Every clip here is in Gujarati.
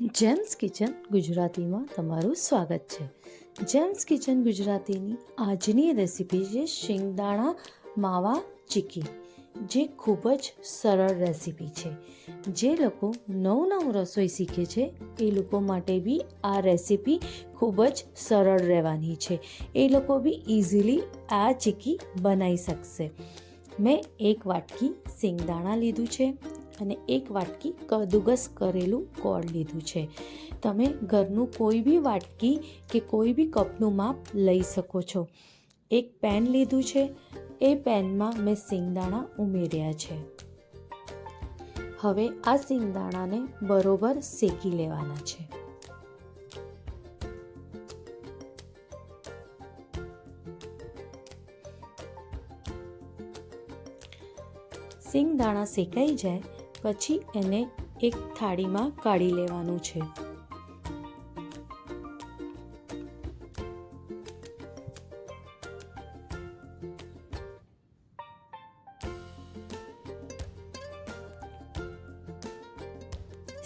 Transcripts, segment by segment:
જેમ્સ કિચન ગુજરાતીમાં તમારું સ્વાગત છે. જેમ્સ કિચન ગુજરાતીની આજની રેસીપી છે શિંગદાણા માવા ચીકી, જે ખૂબ જ સરળ રેસીપી છે. જે લોકો નવું નવું રસોઈ શીખે છે, એ લોકો માટે બી આ રેસીપી ખૂબ જ સરળ રહેવાની છે. એ લોકો બી ઇઝીલી આ ચીકી બનાવી શકશે. મેં એક વાટકી શિંગદાણા લીધું છે. અને એક વાટકી કદુગસ કરેલું ગોળ લીધું છે. તમે ઘરનું કોઈ બી વાટકી કે કોઈ બી કપનું માપ લઈ શકો છો. એક પેન લીધું છે. એ પેનમાં મેં સિંગદાણા ઉમેર્યા છે. હવે આ સિંગદાણાને બરોબર શેકી લેવાના છે. સિંગદાણા શેકાઈ જાય પછી એને એક થાળીમાં કાઢી લેવાનું છે.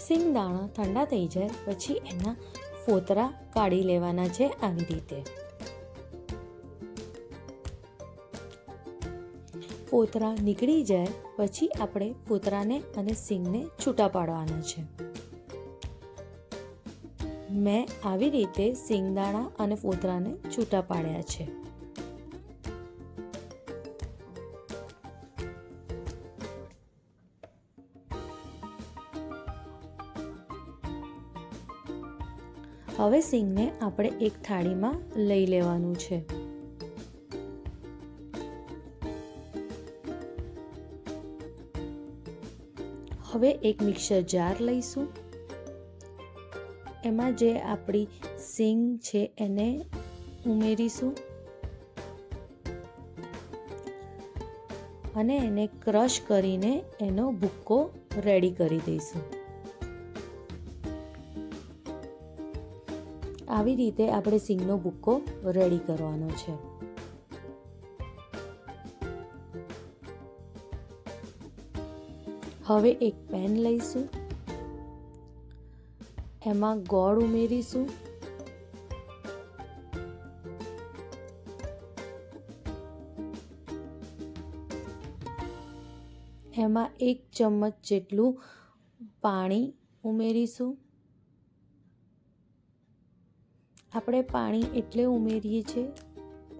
સિંગદાણા ઠંડા થઈ જાય પછી એના ફોતરા કાઢી લેવાના છે આવી રીતે. ફોતરા નીકળી જાય, પછી આપણે પોતરાને અને સિંગને છૂટા પાડવાના છે. મેં આવી રીતે સિંગદાણા અને પોતરાને છૂટા પાડ્યા છે. હવે સિંગને આપણે એક થાળીમાં લઈ લેવાનું છે. હવે એક મિક્સર જાર લઈશું. એમાં જે આપણી સિંગ છે એને ઉમેરીશું. અને એને ક્રશ કરીને એનો ભૂક્કો રેડી કરી દઈશું. આવી રીતે આપણે સિંગનો ભૂક્કો રેડી કરવાનો છે. હવે એક પેન લઈશું. એમાં ગોળ ઉમેરીશું. એમાં એક ચમચ જેટલું પાણી ઉમેરીશું. આપણે પાણી એટલે ઉમેરીએ છીએ.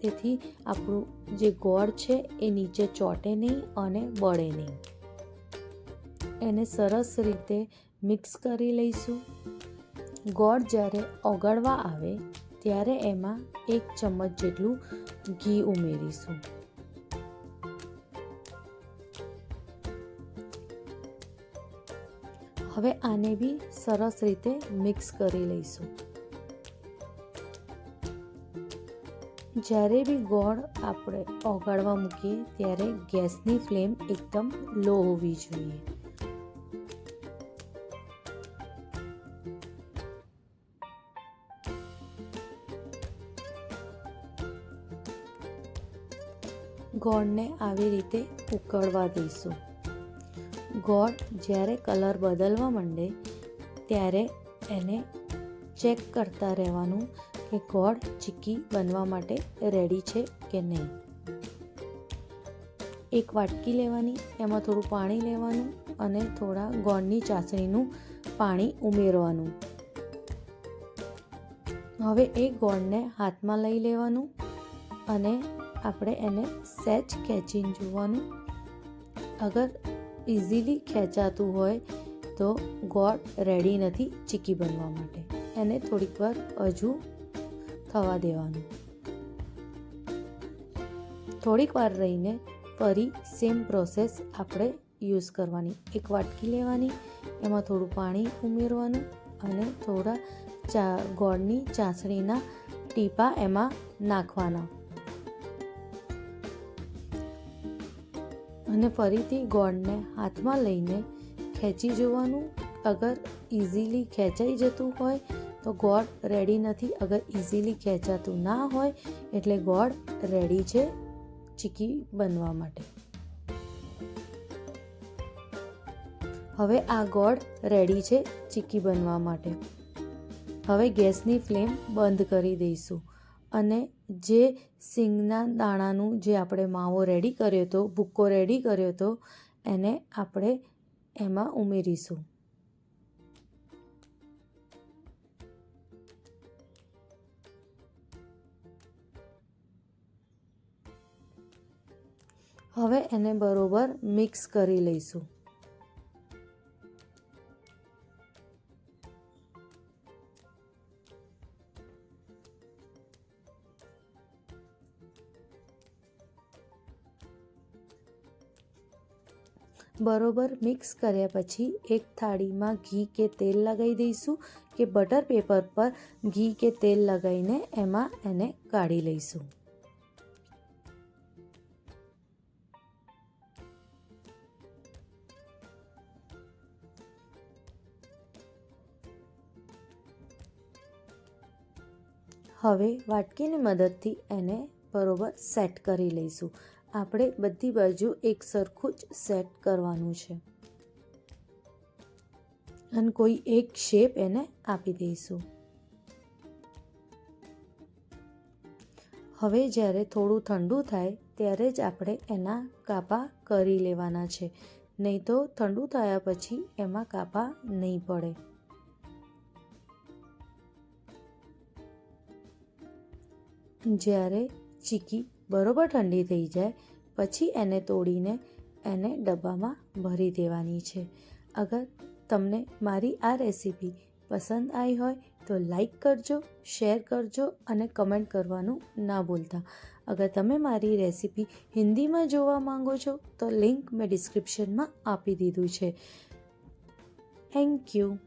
તેથી આપણું જે ગોળ છે એ નીચે ચોટે નહીં અને બળે નહીં. એને સરસ રીતે મિક્સ કરી લઈશું. ગોળ જ્યારે ઓગળવા આવે, ત્યારે એમાં એક ચમચ જેટલું ઘી ઉમેરીશું. હવે આને બી સરસ રીતે મિક્સ કરી લઈશું. જ્યારે બી ગોળ આપણે ઓગાળવા મૂકીએ, ત્યારે ગેસની ફ્લેમ એકદમ લો હોવી જોઈએ. ગોળને આવી રીતે ઉકળવા દઈશું. ગોળ જ્યારે કલર બદલવા માંડે ત્યારે એને ચેક કરતા રહેવાનું કે ગોળ ચીક્કી બનવા માટે રેડી છે કે નહીં. એક વાટકી લેવાની, એમાં થોડું પાણી લેવાનું અને થોડા ગોળની ચાસણીનું પાણી ઉમેરવાનું. હવે એ ગોળને હાથમાં લઈ લેવાનું. અને આપણે એને સેચ ખેંચીને જોવાનું. અગર ઇઝીલી ખેંચાતું હોય તો ગોળ રેડી નથી ચીકી બનવા માટે. એને થોડીક વાર હજુ થવા દેવાનું. થોડીક વાર રહીને ફરી સેમ પ્રોસેસ આપણે યુઝ કરવાની. એક વાટકી લેવાની, એમાં થોડું પાણી ઉમેરવાનું અને થોડા ચા, ગોળની ચાસણીના ટીપા એમાં નાખવાના. અને ફરીથી ગોળને હાથમાં લઈને ખેંચી જોવાનું. અગર ઇઝીલી ખેંચાઈ જતું હોય, તો ગોળ રેડી નથી. અગર ઇઝીલી ખેંચાતું ના હોય, એટલે ગોળ રેડી છે ચીકી બનવા માટે. હવે આ ગોળ રેડી છે ચીકી બનવા માટે. હવે ગેસની ફ્લેમ બંધ કરી દઈશું અને જે સિંગના દાણાનું જે આપણે માવો રેડી કર્યો હતો, ભૂક્કો રેડી કર્યો હતો, એને આપણે એમાં ઉમેરીશું. હવે એને બરોબર મિક્સ કરી લઈશું. બરોબર મિક્સ કર્યા પછી એક થાળીમાં ઘી કે તેલ લગાવી દઈશું કે બટર પેપર પર ઘી કે તેલ લગાવીને એમાં એને કાઢી લઈશું. હવે વાટકીની મદદથી એને બરોબર સેટ કરી લઈશું. આપણે બધી બાજુ એક સરખું જ સેટ કરવાનું છે. અને કોઈ એક શેપ એને આપી દઈશું. હવે જ્યારે થોડું ઠંડુ થાય, ત્યારે જ આપણે એના કાપા કરી લેવાના છે. નહીં તો ઠંડુ થયા પછી એમાં કાપા નહીં પડે. જ્યારે ચીકી બરોબર ઠંડી થઈ જાય, પછી એને તોડીને એને ડબ્બામાં ભરી દેવાની છે. અગર તમને મારી આ રેસીપી પસંદ આવી હોય તો લાઈક કરજો, શેર કરજો અને કમેન્ટ કરવાનું ના ભૂલતા. અગર તમે મારી રેસીપી હિન્દીમાં જોવા માંગો છો તો લિંક મેં ડિસ્ક્રિપ્શનમાં આપી દીધું છે. Thank you.